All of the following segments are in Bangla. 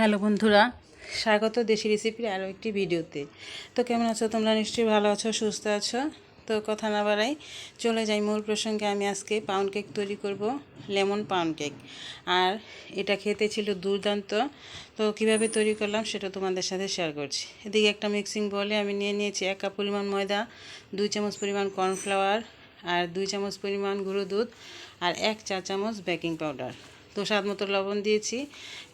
হ্যালো বন্ধুরা, স্বাগত দেশি রেসিপির আরও একটি ভিডিওতে। তো কেমন আছো তোমরা? নিশ্চয়ই ভালো আছো, সুস্থ আছো? তো কথা না বাড়াই, চলে যাই মূল প্রসঙ্গে। আমি আজকে পাউন্ড কেক তৈরি করব, লেমন পাউন্ড কেক। আর এটা খেতে ছিল দুর্দান্ত। তো কীভাবে তৈরি করলাম সেটা তোমাদের সাথে শেয়ার করছি। এদিকে একটা মিক্সিং বলে আমি নিয়ে নিয়েছি এক কাপ পরিমাণ ময়দা, দুই চামচ পরিমাণ কর্নফ্লাওয়ার আর দুই চামচ পরিমাণ গুঁড়ো দুধ, আর এক চা চামচ বেকিং পাউডার তো স্বাদ মতো লবণ দিয়েছি।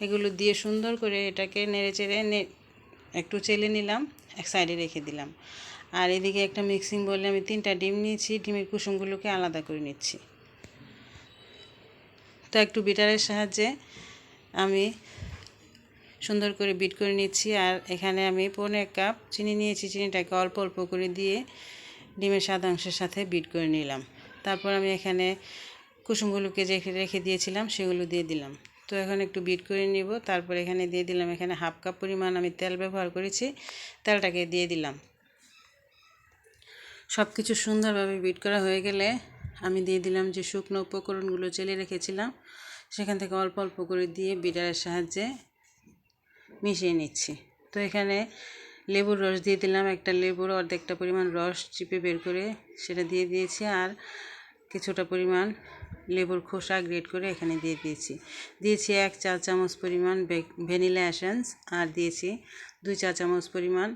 এগুলো দিয়ে সুন্দর করে এটাকে নেড়ে চেড়ে একটু চেলে নিলাম, এক সাইডে রেখে দিলাম। আর এদিকে একটা মিক্সিং বলে আমি তিনটা ডিম নিয়েছি, ডিমের কুসুমগুলোকে আলাদা করে নিচ্ছি। তো একটু বিটারের সাহায্যে আমি সুন্দর করে বিট করে নিচ্ছি। আর এখানে আমি পনেরো এক কাপ চিনি নিয়েছি, চিনিটাকে অল্প অল্প করে দিয়ে ডিমের সাদা অংশের সাথে বিট করে নিলাম। তারপর আমি এখানে কুসুমগুলোকে যে রেখে দিয়েছিলাম, সেগুলো দিয়ে দিলাম। তো এখন একটু বিট করে নিব, তারপর এখানে দিয়ে দিলাম, এখানে হাফ কাপ পরিমাণ আমি তেল ব্যবহার করেছি, তেলটাকে দিয়ে দিলাম। সব কিছু সুন্দরভাবে বিট করা হয়ে গেলে আমি দিয়ে দিলাম যে শুকনো উপকরণগুলো চেলে রেখেছিলাম, সেখান থেকে অল্প অল্প করে দিয়ে বিটারের সাহায্যে মিশিয়ে নিচ্ছি। তো এখানে লেবুর রস দিয়ে দিলাম, একটা লেবুর অর্ধেকটা পরিমাণ রস চিপে বের করে সেটা দিয়ে দিয়েছি, আর কিছুটা পরিমাণ লেবুর খোসা গ্রেট করে এখানে দিয়ে দিয়েছি। দিয়েছি এক চা চামচ পরিমাণ ভ্যানিলা অ্যাসেন্স আর দিয়েছি দুই চা চামচ পরিমাণ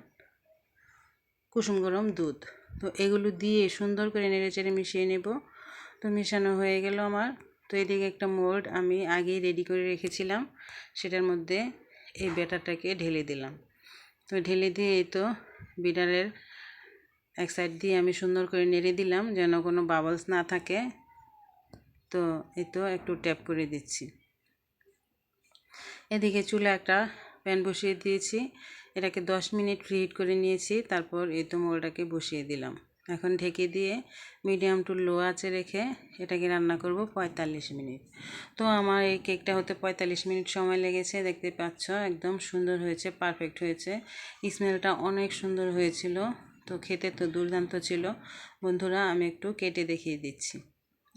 কুসুম গরম দুধ। তো এগুলো দিয়ে সুন্দর করে নেড়ে চেড়ে মিশিয়ে নেব। তো মেশানো হয়ে গেল আমার। তো এদিকে একটা মোল্ড আমি আগেই রেডি করে রেখেছিলাম। সেটার মধ্যে এই ব্যাটারটাকে ঢেলে দিলাম। তো ঢেলে দিয়ে এই তো বিডারের এক সাইড দিয়ে আমি সুন্দর করে নেড়ে দিলাম যেন কোনো বাবলস না থাকে। তো এই তো একটু ট্যাপ করে দিচ্ছি। এদিকে চুলে একটা প্যান বসিয়ে দিয়েছি। এটাকে দশ মিনিট ফ্রিহিট করে নিয়েছি, তারপর এই তো মোলটাকে বসিয়ে দিলাম। এখন ঢেকে দিয়ে মিডিয়াম টু লো আঁচে রেখে এটাকে রান্না করব পঁয়তাল্লিশ মিনিট। তো আমার এই কেকটা হতে পঁয়তাল্লিশ মিনিট সময় লেগেছে, দেখতে পাচ্ছ একদম সুন্দর হয়েছে পারফেক্ট হয়েছে। স্মেলটা অনেক সুন্দর হয়েছিল, তো খেতে তো দুর্দান্ত ছিল। বন্ধুরা, আমি একটু কেটে দেখিয়ে দিচ্ছি।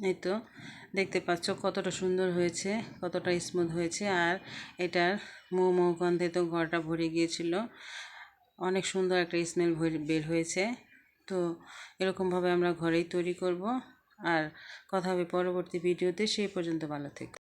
এই তো দেখতে পাচ্ছ কতটা সুন্দর হয়েছে, কতটা স্মুথ হয়েছে। আর এটার মো মো গন্ধে তো ঘরটা ভরে গিয়েছিল। অনেক সুন্দর একটা স্মেল বের হয়েছে। তো এরকমভাবে আমরা ঘরেই তৈরি করব। আর কথা হবে পরবর্তী ভিডিওতে, সেই পর্যন্ত ভালো থেকে।